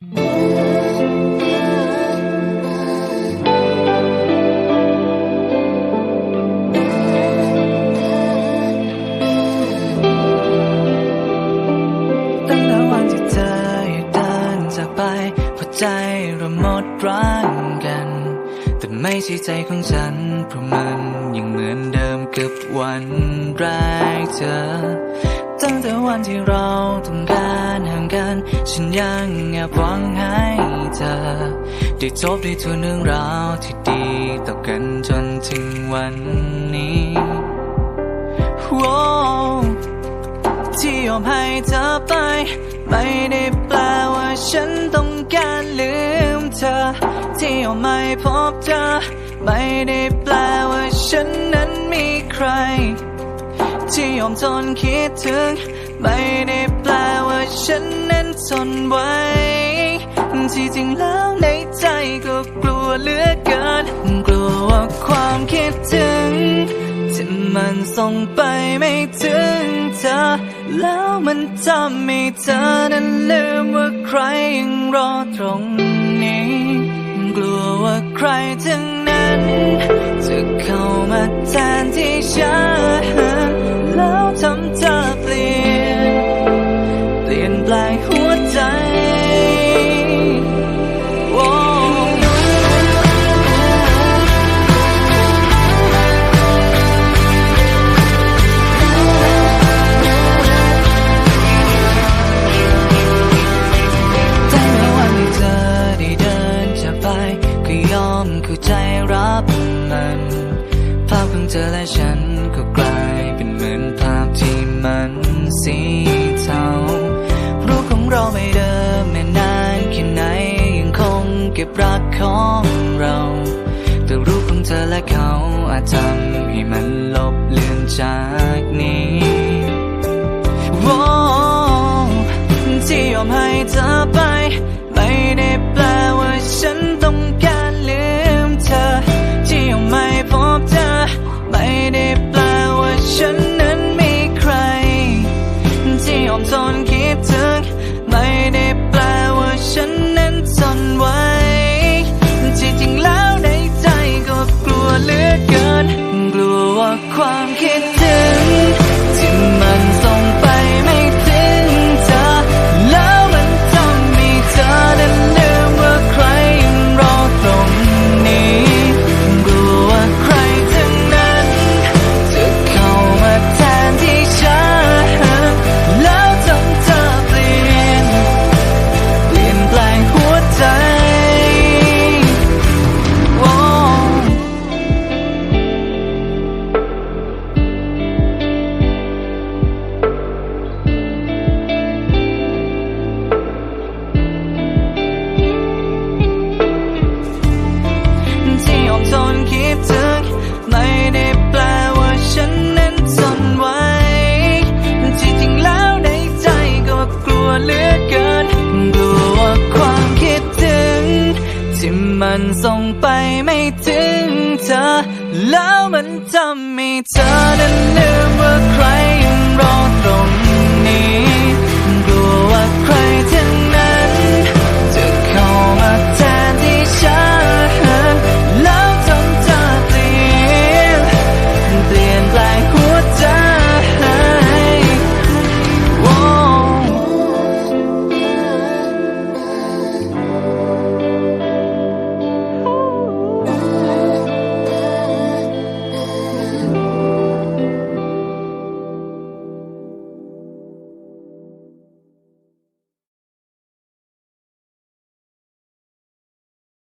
ตั้งแต่วันที่เธอเดินจากไปหัวใจเราหมดรักกัน แต่ไม่ใช่ใจของฉันเพราะมันยังเหมือนเดิมกับวันแรกเธอ ตั้งแต่วันที่เราต้องการห่างกัน ฉันยังแอบหวังให้เธอ ได้จบได้ทวนเรื่องราวที่ดีต่อกันจนถึงวันนี้ Whoa ที่ยอมให้เธอไป ไม่ได้แปลว่าฉันต้องการลืมเธอ ที่ยอมไม่พบเธอ ไม่ได้แปลว่าฉันนั้นมีใคร ที่ยอมทนคิดถึง ไม่ได้แปลว่าฉันนั้นทนไหวที่จริงแล้วในใจก็กลัวเหลือเกิน กลัวว่าความคิดถึงที่มันส่งไปไม่ถึงเธอ แล้วมันทำให้เธอนั้นลืมว่าใครยังรอตรงนี้ กลัวว่าใครทั้งนั้น หัวใจโอ้ตั้งแต่วันที่เธอได้เดินจากไปก็ยอมเข้าใจรับมันภาพของเธอและฉันก็ เก็บรักของเราแต่รูปของเธอและเขาอาจทำให้มันลบเลือนจากนี้ ส่งไปไม่ถึงเธอ แล้วมันทำให้เธอนั้นลืมว่าใคร